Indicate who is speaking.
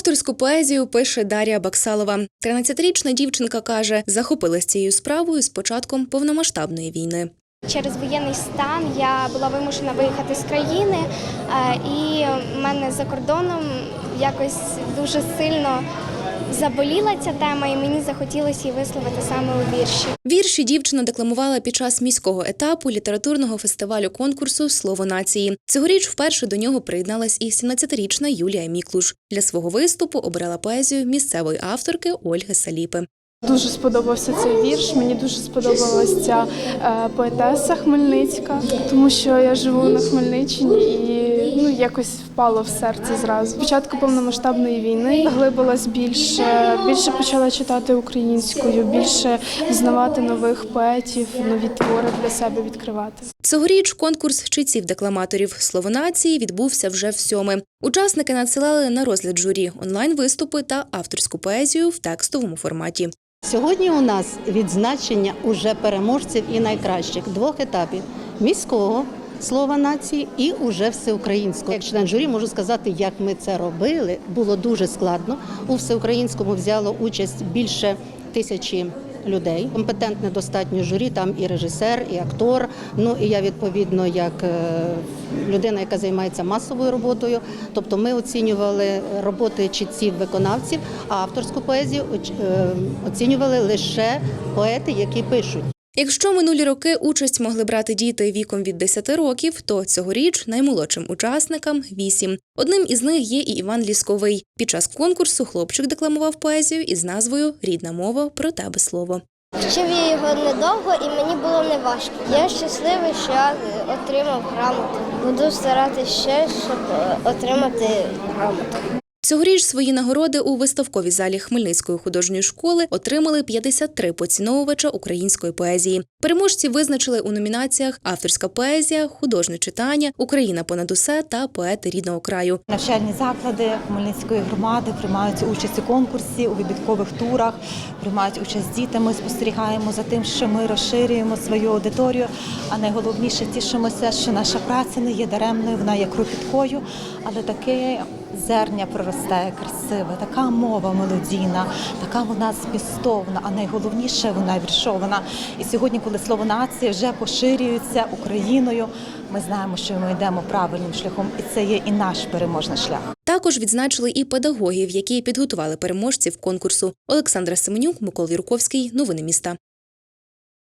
Speaker 1: Авторську поезію пише Дар'я Баксалова. 13-річна дівчинка каже, захопилась цією справою з початком повномасштабної війни.
Speaker 2: Через воєнний стан я була вимушена виїхати з країни, е, і мене за кордоном якось дуже сильно заболіла ця тема, і мені захотілося її висловити саме у вірші.
Speaker 1: Вірші дівчина декламувала під час міського етапу літературного фестивалю конкурсу Слово нації. Цьогоріч вперше до нього приєдналась і 17-річна Юлія Міклуш. Для свого виступу обрала поезію місцевої авторки Ольги Саліпи.
Speaker 3: Дуже сподобався цей вірш. Мені дуже сподобалася ця е, поетеса Хмельницька, тому що я живу на Хмельниччині і ну якось впало в серце зразу. Спочатку повномасштабної війни глибилась більше, більше почала читати українською, більше взнавати нових поетів, нові твори для себе відкривати.
Speaker 1: Цьогоріч конкурс читців-декламаторів Слово нації відбувся вже в сьоме. Учасники надсилали на розгляд журі онлайн-виступи та авторську поезію в текстовому форматі.
Speaker 4: Сьогодні у нас відзначення уже переможців і найкращих двох етапів міського слова нації і уже всеукраїнського. Як член журі можу сказати, як ми це робили. Було дуже складно. У всеукраїнському взяло участь більше тисячі. Людей компетентне достатньо журі, там і режисер, і актор. Ну і я відповідно як е, людина, яка займається масовою роботою. Тобто ми оцінювали роботи читців виконавців, а авторську поезію е, оцінювали лише поети, які пишуть.
Speaker 1: Якщо минулі роки участь могли брати діти віком від 10 років, то цьогоріч наймолодшим учасникам 8. Одним із них є і Іван Лісковий. Під час конкурсу хлопчик декламував поезію із назвою Рідна мова про тебе слово.
Speaker 5: Вчив я його недовго і мені було не важко. Я щасливий, що я отримав грамоту. Буду старатися ще, щоб е, отримати грамоту.
Speaker 1: Цьогоріч свої нагороди у виставковій залі Хмельницької художньої школи отримали 53 поціновувача української поезії. Переможці визначили у номінаціях авторська поезія, художнє читання, Україна понад усе та поети рідного краю.
Speaker 6: Навчальні заклади Хмельницької громади приймають участь у конкурсі, у вибіркових турах, приймають участь діти. Ми спостерігаємо за тим, що ми розширюємо свою аудиторію. А найголовніше тішимося, що наша праця не є даремною, вона є кропіткою, але таке зерня проростає красиве, така мова мелодійна, така вона змістовна, а найголовніше вона віршована. І сьогодні, коли слово нація вже поширюється Україною, ми знаємо, що ми йдемо правильним шляхом, і це є і наш переможний шлях.
Speaker 1: Також відзначили і педагогів, які підготували переможців конкурсу. Олександра Семенюк, Микола Юрковський. Новини міста.